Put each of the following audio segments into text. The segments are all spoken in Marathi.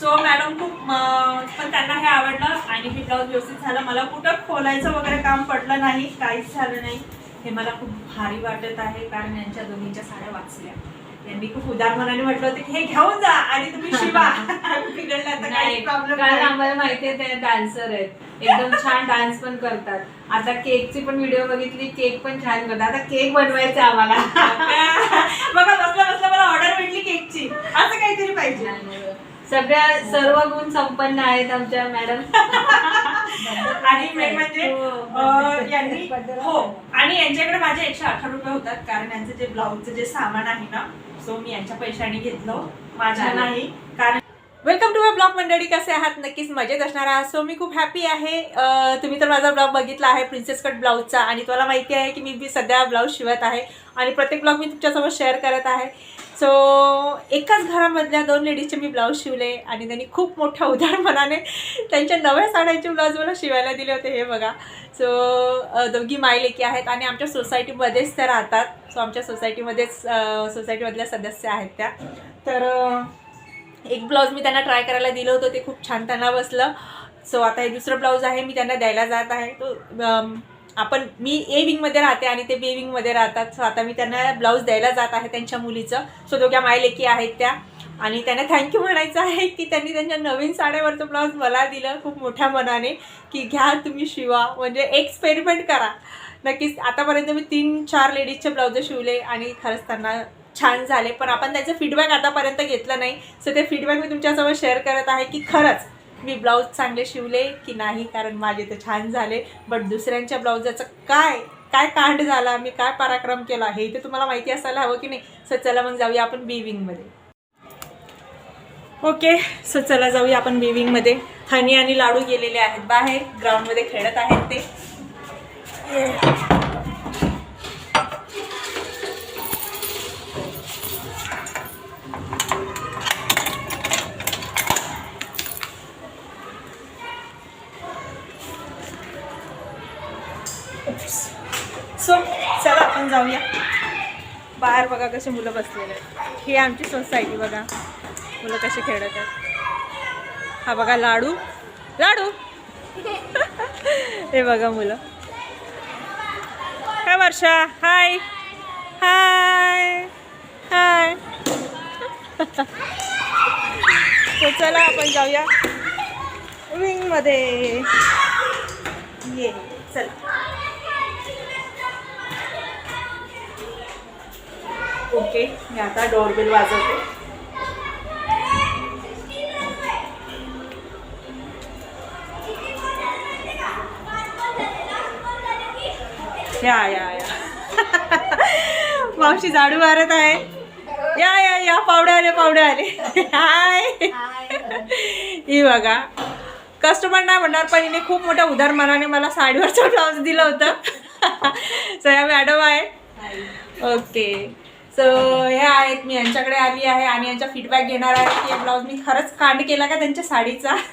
सो मॅडम खूप पण त्यांना हे आवडलं आणि हे ब्लाऊज व्यवस्थित झालं. मला कुठं खोलायचं वगैरे काम पडलं नाही काहीच झालं नाही. हे मला खूप भारी वाटत आहे कारण यांच्या दोन्हीच्या साड्या वाचल्या. यांनी खूप उदार मनाने म्हटलं होतं की हे घेऊन जा आणि तुम्ही शिवा. बिघडलं तर नाही काही प्रॉब्लेम कारण आम्हाला माहितीये ते डान्सर आहेत. एकदम छान डान्स पण करतात. आता केकची पण व्हिडिओ बघितली केक पण छान करतात. आता केक बनवायचा आम्हाला. बघा बसल्या बसल्या मला ऑर्डर भेटली केकची असं काहीतरी पाहिजे. सगळ्या सर्व गुण संपन्न आहेत आमच्या मॅडम. आणि मेन म्हणजे अं, यांनी हो. आणि यांच्याकडे माझे एकशे अठरा रुपये होतात कारण यांचं जे ब्लाऊजचं जे सामान आहे ना सो मी यांच्या पैशाने घेतलं. माझ्या. नाही कारण वेलकम टू माय ब्लॉग मंडळी कसे आहात? नक्कीच मजेत असणार आहात. सो मी खूप हॅपी आहे. अं, तुम्ही तर माझा ब्लॉग बघितला आहे प्रिन्सेस कट ब्लाऊजचा. आणि तुम्हाला माहिती आहे की मी बी सध्या ब्लाऊज शिवत आहे. आणि प्रत्येक ब्लॉग मी तुमच्यासोबत शेअर करत आहे. सो एकाच घरामधल्या दोन लेडीजचे मी ब्लाऊज शिवले आणि त्यांनी खूप मोठ्या उदाहरणाने त्यांच्या नव्या साड्यांचे ब्लाऊज मला शिवायला दिले होते हे बघा. सो दोघी मायलेकी आहेत आणि आमच्या सोसायटीमध्येच त्या राहतात. सो आमच्या सोसायटीमध्येच सोसायटीमधल्या सदस्य आहेत त्या. तर एक ब्लाऊज मी त्यांना ट्राय करायला दिलं होतं ते खूप छान त्यांना बसलं. सो आता हे दुसरं ब्लाऊज आहे मी त्यांना द्यायला जात आहे. तो आपण मी ए विंगमध्ये राहते आणि ते बी विंगमध्ये राहतात. सो आता मी त्यांना ब्लाऊज द्यायला जात आहे त्यांच्या मुलीचं. सो दोघ्या मायलेकी आहेत त्या. आणि त्यांना थँक्यू म्हणायचं आहे की त्यांनी त्यांच्या नवीन साड्यावरचं ब्लाऊज मला दिलं खूप मोठ्या मनाने की घ्या तुम्ही शिवा. म्हणजे एक्सपेरिमेंट करा. नक्कीच आतापर्यंत मी तीन चार लेडीजचे ब्लाऊज शिवले आणि खरंच त्यांना छान झाले. पण आपण त्याचं फीडबॅक आतापर्यंत घेतलं नाही. सो ते फीडबॅक मी तुमच्यासोबत शेअर करत आहे की खरंच मी ब्लाऊज चांगले शिवले की नाही कारण माझे तर छान झाले. बट दुसऱ्यांच्या ब्लाऊजाचं काय काय कांड झाला मी काय पराक्रम केला हे ते तुम्हाला माहिती असायला हवं की नाही? सो चला मग जाऊया आपण बिविंगमध्ये ओके सो चला जाऊया आपण बिविंगमध्ये हनी आणि लाडू गेलेले आहेत बाहेर ग्राउंडमध्ये खेळत आहेत ते सो चला आपण जाऊया. बाहेर बघा कसे मुलं बसलेले आहेत. ही आमची सोसायटी बघा. मुलं कसे खेळत आहेत. हा बघा लाडू. लाडू. हे बघा मुलं. काय वर्षा. हाय हाय हाय so चला आपण जाऊया. विंगमध्ये ये. चला. ओके मी आता डोरबेल वाजवते. या या या. मावशी झाडू मारत आहे. या या या पावडे आले पावडे आले. हाय ही बघा. कस्टमर नाही म्हणणार पण हिने खूप मोठ्या उदार मनाने मला साडीवरचं ब्लाऊज दिलं होतं. सो या मॅडम आहे ओके सो हे आहेत मी यांच्याकडे आली आहे आणि यांचा फीडबॅक घेणार आहे की ब्लाऊज मी खरंच कांड केला का त्यांच्या साडीचा?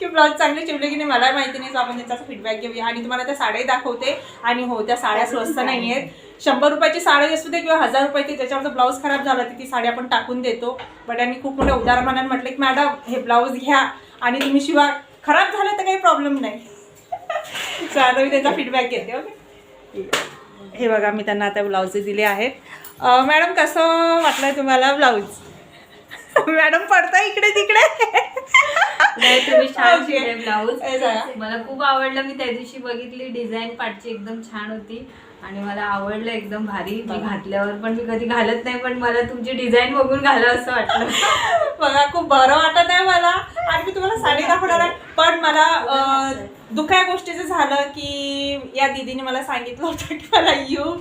की ब्लाऊज चांगले शिवले की नाही मला माहिती नाही. सो आपण त्यांचा फीडबॅक घेऊया. आणि तुम्हाला त्या साड्याही दाखवते. आणि हो त्या साड्या स्वस्त नाही आहेत. शंभर रुपयाची साडी असू दे किंवा हजार रुपयाची त्याच्यावरचं ब्लाऊज खराब झाला तर ती साडी आपण टाकून देतो. बट यांनी खूप मोठ्या उदाहरणाने म्हटलं की मॅडम हे ब्लाऊज घ्या आणि तुम्ही शिवा. खराब झालं तर काही प्रॉब्लेम नाही. आता मी त्याचा फीडबॅक घेते ओके? हे बघा मी त्यांना आता ब्लाऊज दिले आहेत. मॅडम कसं वाटलं तुम्हाला ब्लाऊज? मॅडम पडता इकडे तिकडे. नाही तुम्ही छान Okay. शिवले ब्लाऊज. हे बघा. मला खूप आवडलं. मी त्या दिवशी बघितली. डिझाईन पाठची एकदम छान होती. आणि मला आवडलं एकदम भारी. मी घातल्यावर पण मी कधी घालत नाही पण मला तुमची डिझाईन बघून घालं असं वाटलं. बघा खूप बरं वाटत आहे मला. आणि मी तुम्हाला साडी दाखवणार आहे. पण मला अं, दुःख या गोष्टीचं झालं की या दिदीने मला सांगितलं होतं की मला यू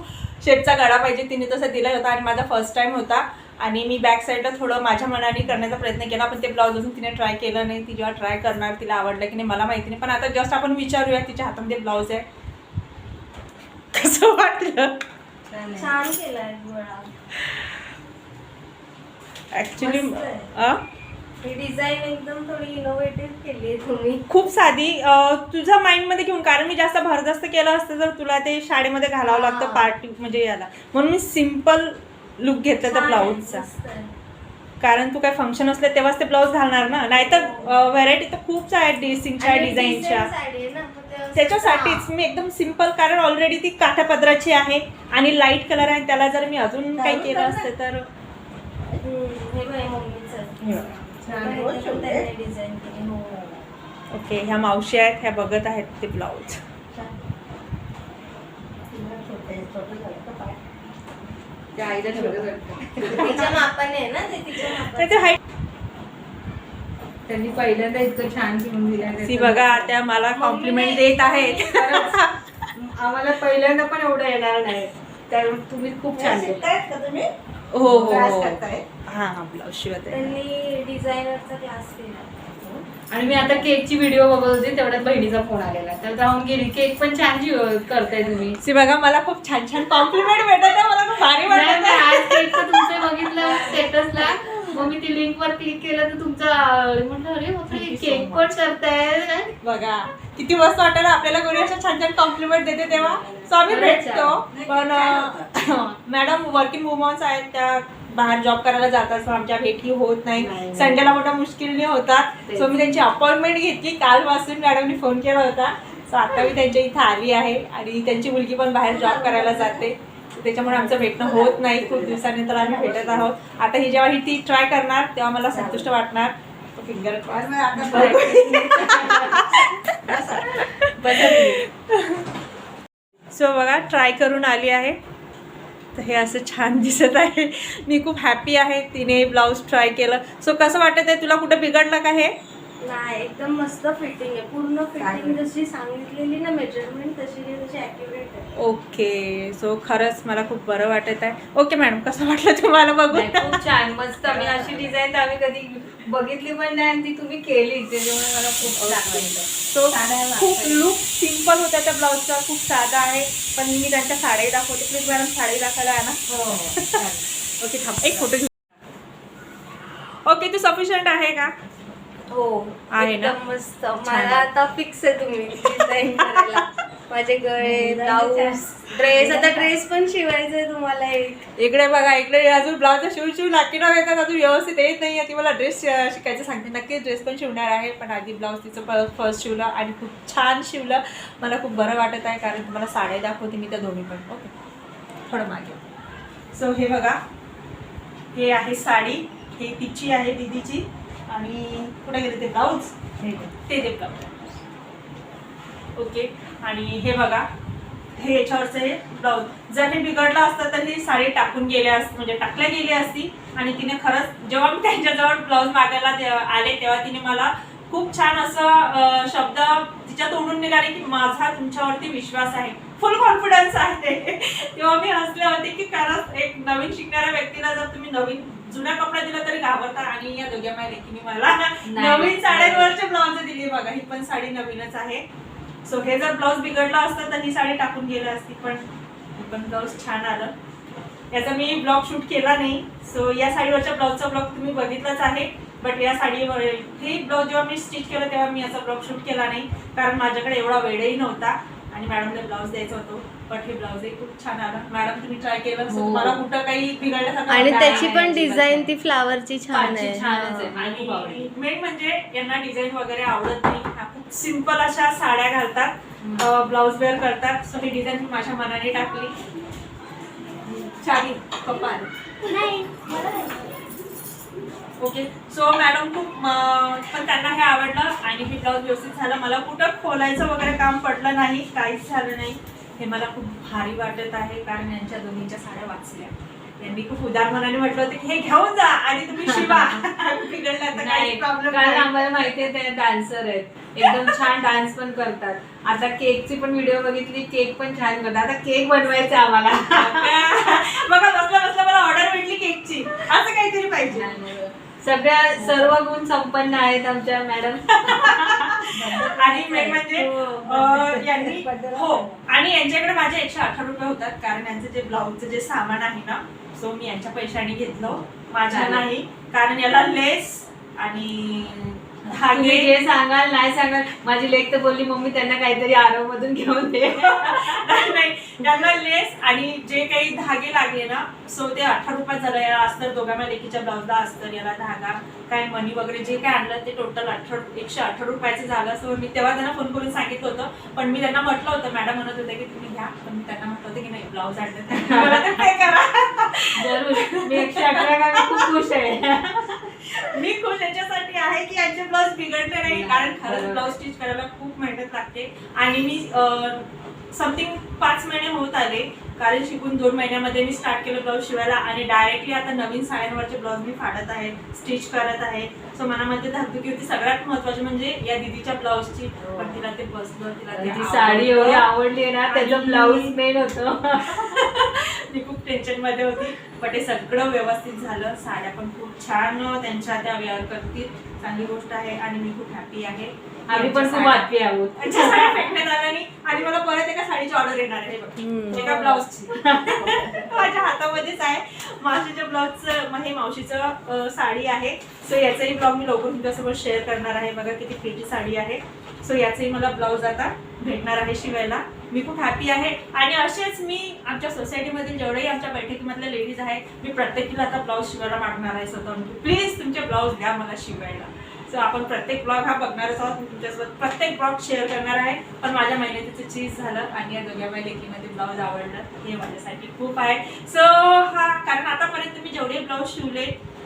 शेपचा गळा पाहिजे तिने तसं दिला होता आणि माझा फर्स्ट टाइम होता. आणि मी बॅक साईडला थोडं माझ्या मनाने करण्याचा प्रयत्न केला पण ते ब्लाऊज अजून तिने ट्राय केलं नाही. ती जेव्हा ट्राय करणार तिला आवडलं की नाही मला माहिती नाही. पण आता जस्ट आपण विचारूया तिच्या हातामध्ये ब्लाऊज आहे. कसं वाटलं? छान केलाय मस्त ही डिझाईन एकदम थोडी इनोव्हेटिव्ह केली आहे तुम्ही खूप साधी अं, तुझ्या माइंडमध्ये घेऊन कारण मी जास्त भरदस्त केलं असतं तर तुला ते शाळेमध्ये घालावं लागतं हा. पार्टी म्हणजे याला म्हणून मी सिंपल लुक घेतला त्या छान आहे, ब्लाऊजचा मस्त आहे. कारण तू काय फंक्शन असले तेव्हाच ते ब्लाऊज घालणार ना नाहीतर व्हरायटी तर खूप आहेत ड्रेसिंगच्या आणि डिझाईनच्या decent साडी आहे ना, मग ते असं- त्याच्यासाठीच मी एकदम सिंपल कारण ऑलरेडी ती काठापदराची आहे आणि लाइट कलर आहे त्याला जर मी अजून काही केलं असतं तर हम्म, हे बघ, हे मम्मीचं. छान. हे पण design केली. हो. ओके ह्या मावशी आहेत ह्या बघत आहेत ते ब्लाऊज. तर त्यांनी पहिल्यांदा इतकं छान शिवून दिलं ती बघा त्या मला कॉम्प्लिमेंट देत आहेत. आम्हाला पहिल्यांदा पण एवढं येणार नाही. त्यामुळे तुम्ही खूप छान केलं. हो हो हो. करताय? हा हा ब्लाऊज शिवत आहे. त्यांनी डिझायनरचा क्लास केला. आणि मी आता केकची व्हिडिओ बघत होते तेवढ्यात बहिणीचा फोन आलेला. तर जाऊन गेली. केक पण छान करताय तुम्ही. ती बघा मला खूप छान छान कॉम्प्लिमेंट भेटत आहे. मला खूप भारी वाटत नाही, आहे. आज केकचं तुमचं बघितलं स्टेटसला मग मी ती लिंक वर क्लिक केलं तर तुमचा म्हटलं अरे बापरे केक. पण करताय. बघा किती मस्त वाटतं ना आपल्याला कोणी अशा छान छान कॉम्प्लिमेंट देते तेव्हा. सो आम्ही भेटतो. पण मॅडम वर्किंग वुमन्स आहेत त्या बाहेर जॉब करायला जातात. सो आमच्या भेटी होत नाही. संडेला मोठ्या मुश्किलने होतात. सो मी त्यांची अपॉइंटमेंट घेतली. कालपासून मॅडमनी फोन केला होता. सो आता मी त्यांच्या इथं आली आहे. आणि त्यांची मुलगी पण बाहेर जॉब करायला जाते. त्याच्यामुळे आमचं भेटणं होत नाही. खूप दिवसानंतर आम्ही भेटत आहोत. आता ही जेव्हा ही ती ट्राय करणार तेव्हा मला संतुष्ट वाटणार. फिंगर सो बघा ट्राय करून आली आहे. तर हे असं छान दिसत आहे. मी खूप हॅपी आहे. तिने ब्लाऊज ट्राय केलं. सो कसं वाटत आहे तुला कुठं बिघडलं का हे? नाही एकदम मस्त फिटिंग आहे. पूर्ण फिटिंग जशी सांगितलेली ना मेजरमेंट तशी तशी ऍक्युरेट आहे. ओके सो खरंच मला खूप बरं वाटत आहे. ओके मॅडम कसं वाटलं तुम्हाला नाही, बघून खूप छान मस्त. मी अशी डिझाईन आम्ही कधी बघितली पण नाही आणि ती तुम्ही केली त्याच्यामुळे मला खूप छान वाटलं. सो साड्या खूप. लुक सिंपल होता त्या ब्लाऊजचा खूप साधा आहे पण मी त्यांच्या साड्याही दाखवते. प्लीज मॅडम साडी दाखवायला आहे ना. हो हो. ओके थांब एक फोटो घेऊ. ओके तू सफिशियंट आहे का? हो आहे ना? मस्त. मला आता फिक्स आहे तुम्ही डिझाईन करायला. माझे गळे ब्लाऊज ड्रेस आता ड्रेस पण शिवायचा आहे तुम्हाला एक. इकडे बघा इकडे अजून ब्लाऊज शिव शिव नाकी ना येतात अजून व्यवस्थित येत नाही ती मला ड्रेस शिकायचं सांगते. नक्की ड्रेस पण शिवणार आहे. पण आधी ब्लाऊज तिचं फर्स्ट शिवलं आणि खूप छान शिवलं. मला खूप बरं वाटत आहे. कारण तुम्हाला साड्या दाखवते मी त्या दोन्ही पण. ओके थोडं मागे. सो हे बघा. हे आहे साडी. हे तिची आहे दीदीची. आणि कुठे गेले ते ब्लाऊज ते ते ब्लाऊज ओके आणि हे बघा हे याच्यावरचं हे ब्लाऊज. जर हे बिघडलं असतं तर ही साडी टाकून गेल्या अस म्हणजे टाकल्या गेली असती आणि तिने खरंच जेव्हा मी त्यांच्याजवळ ब्लाऊज मागायला आले तेव्हा तिने मला खूप छान असं शब्द तिच्या तोंडून निघाले की माझा तुमच्यावरती विश्वास आहे. फुल कॉन्फिडन्स आहे. तेव्हा मी हसले होते की खरंच एक नवीन शिकणाऱ्या व्यक्तीला जर तुम्ही नवीन जुन्या कपडे दिला तरी घाबरता आणि या दोघ्या माझ्या लेकीने मला. नवीन साड्यांवरचे ब्लाऊज दिली. बघा ही पण साडी नवीनच आहे. सो हे जर ब्लाऊज बिघडलं असतं तर ही साडी टाकून गेली असती पण हे पण ब्लाऊज छान आलं. याचा मी ब्लॉग शूट केला नाही. सो या साडीवरच्या ब्लाऊजचा ब्लॉग तुम्ही बघितलाच आहे. बट या साडीवर हे ब्लाऊज जेव्हा मी स्टिच केलं तेव्हा मी याचा ब्लॉग शूट केला नाही. कारण माझ्याकडे एवढा वेळही नव्हता. आणि मॅडमला ब्लाऊज द्यायचा होतो बट हे ब्लाऊजही खूप छान आलं मॅडम तुम्ही ट्राय केलं so हो. तुम्हाला कुठं काही बिघडल्यासारखं आणि वाटलं त्याची? पण डिझाईन ती फ्लावरची छान आहे छानच आहे. हा. मला खूप आवडली. आणि मेन म्हणजे यांना डिझाईन वगैरे आवडत नाही ह्या खूप सिंपल अशा साड्या घालतात ब्लाऊज वेअर करतात सो ही डिझाईन मी माझ्या मनाने टाकली छान कपाल ओके सो मॅडम खूप पण त्यांना हे आवडलं आणि हे ब्लाऊज व्यवस्थित झालं. मला कुठं खोलायचं वगैरे काम पडलं नाही काहीच झालं नाही. हे मला खूप भारी वाटत आहे कारण यांच्या दोन्हीच्या साड्या वाचल्या. यांनी खूप उदार मनाने म्हटलं होतं की हे घेऊन जा आणि तुम्ही शिवा. बिघडलं तर नाही काही प्रॉब्लेम कारण आम्हाला माहितीये ते डान्सर आहेत. एकदम छान डान्स पण करतात. आता केकची पण व्हिडिओ बघितली केक पण छान करतात. आता केक बनवायचा आहे आम्हाला. बघा बसल्या बसल्या मला ऑर्डर भेटली केकची असं काहीतरी पाहिजे. सगळ्या सर्व गुण संपन्न आहेत आमच्या मॅडम. आणि म्हणजे अं, यांनी हो. आणि यांच्याकडे माझे एकशे अठरा रुपये होतात कारण यांचं जे ब्लाऊजचं जे सामान आहे ना सो मी यांच्या पैशाने घेतलं. माझ्या. नाही कारण याला लेस आणि तुम्ही जे सांगाल नाही सांगाल माझी लेक तर बोलली मम्मी त्यांना काहीतरी आरव मधून घेऊन दे. नाही त्यांना लेस आणि जे काही धागे लागले ना सो ते अठरा रुपयात झालं या अस्तर दोघांना लेकीच्या ब्लाउजला अस्तर याला धागा काय मनी वगैरे जे काय आणलं ते टोटल अठरा एकशे अठरा रुपयाचं झालं. सो मी तेव्हा त्यांना फोन करून सांगितलं होतं पण मी त्यांना म्हटलं होतं मॅडम म्हणत होते की तुम्ही घ्या. पण मी त्यांना म्हटलं होतं की नाही ब्लाऊज आणलं pay करा? जरूर. मी एकशे मी खूप खुश आहे. मी खुश याच्यासाठी आहे की यांचे ब्लाऊज बिघडले नाही कारण खरंच. ब्लाऊज स्टिच करायला खूप मेहनत लागते. आणि मी समथिंग पाच महिने होत आले कारण शिकून दोन महिन्यामध्ये मी स्टार्ट केलं ब्लाऊज शिवायला आणि डायरेक्टली आता नवीन साड्यांवरचे ब्लाऊज मी फाडत आहे स्टिच करत आहे. सो मनामध्ये धाकधुकी होती. सगळ्यात महत्वाची म्हणजे या दिदीच्या ब्लाऊजची पण तिला ते बसलं तिला ते साडी एवढी आवडलं. ना त्याचं ब्लाऊज मेन होतं. मी खूप टेन्शनमध्ये होती पण ते सगळं व्यवस्थित झालं. साड्या पण खूप छान त्यांच्या त्या वेअर करतील. चांगली गोष्ट आहे आणि मी खूप हॅपी आहे. आम्ही पण खूप हॅपी आहोत. त्यांच्या साड्या फेकण्यात आल्या नाही आणि मला परत एका साडीची ऑर्डर येणार आहे. एका ब्लाऊजची माझ्या हातामध्येच आहे. मावशीच्या ब्लाऊजचं हे मावशीचं साडी आहे. सो याचाही ब्लाऊज मी लवकर तुमच्यासोबत शेअर करणार आहे. बघा किती प्रिटी साडी आहे. सो याचंही मला ब्लाऊज आता भेटणार आहे शिवायला. मी खूप हॅपी आहे. आणि असेच मी आमच्या सोसायटीमधील जेवढेही आमच्या बैठकीमधल्या लेडीज आहेत मी प्रत्येकीला आता ब्लाऊज शिवायला मागणार आहे स्वतः प्लीज तुमचे ब्लाऊज द्या मला शिवायला. सो आपण प्रत्येक ब्लॉग हा बघणारच आहोत. मी तुमच्यासोबत प्रत्येक ब्लॉग शेअर करणार आहे. पण माझ्या मेहनतीचं चीज झालं आणि या दोघ्या माझ्या लेकीमध्ये ब्लाऊज आवडलं. हे माझ्यासाठी खूप आहे. सो हा कारण आतापर्यंत मी जेवढे ब्लाऊज शिवले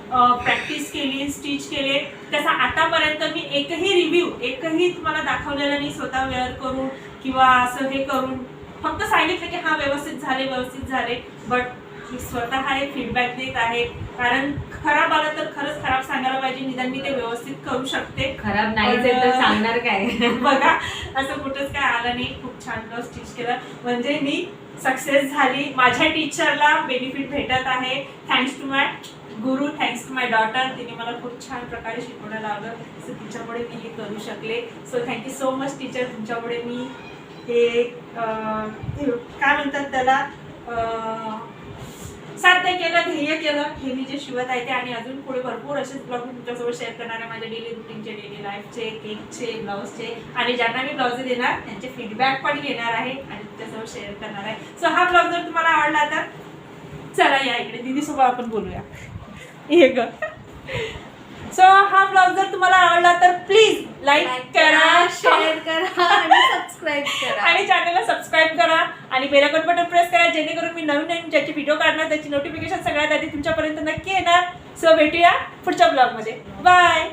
प्रॅक्टिस केली स्टिच केले त्याचा आतापर्यंत मी एकही रिव्ह्यू एकही तुम्हाला दाखवलेला नाही स्वतः वेअर करून. किंवा असं हे करून फक्त सांगितलं की हा व्यवस्थित झाले व्यवस्थित झाले बट मी स्वतः हे फीडबॅक देत आहे. कारण खराब आलं तर खरंच खराब सांगायला पाहिजे. निदान मी ते व्यवस्थित करू शकते. खराब नाही तर सांगणार काय? बघा असं कुठंच काय आलं नाही. खूप छान स्टिच केलं. म्हणजे मी सक्सेस झाली. माझ्या टीचरला बेनिफिट भेटत आहे. Thanks to my Guru thanks to my daughter तिने मला खूप छान प्रकारे शिकवणं लावलं. सो तिच्यामुळे मी हे करू शकले. So thank you so much teacher तुमच्यामुळे मी हे काय म्हणतात त्याला साध्य केलं ध्येय केलं हे मी जे शिवत आहे ते आणि अजून पुढे भरपूर असेच ब्लॉग मी तुमच्यासोबत शेअर करणार आहे. माझ्या डेली रुटीनचे डेली लाईफचे केकचे ब्लाऊजचे आणि ज्यांना मी ब्लाऊज देणार त्यांचे फीडबॅक पण घेणार आहे आणि तुमच्यासोबत शेअर करणार आहे. सो हा ब्लॉग जर तुम्हाला आवडला तर चला या इकडे. दिदीसोबत आपण बोलूया. हे ग. सो हा ब्लॉग जर तुम्हाला आवडला तर प्लीज लाईक करा शेअर करा आणि सबस्क्राईब करा. आणि चॅनलला सबस्क्राईब करा आणि बेल आयकॉन बटन प्रेस करा जेणेकरून मी नवीन नवीन ज्याची व्हिडिओ काढणार त्याची नोटिफिकेशन सगळ्यात आधी तुमच्यापर्यंत नक्की येणार. सो भेटूया पुढच्या ब्लॉगमध्ये बाय.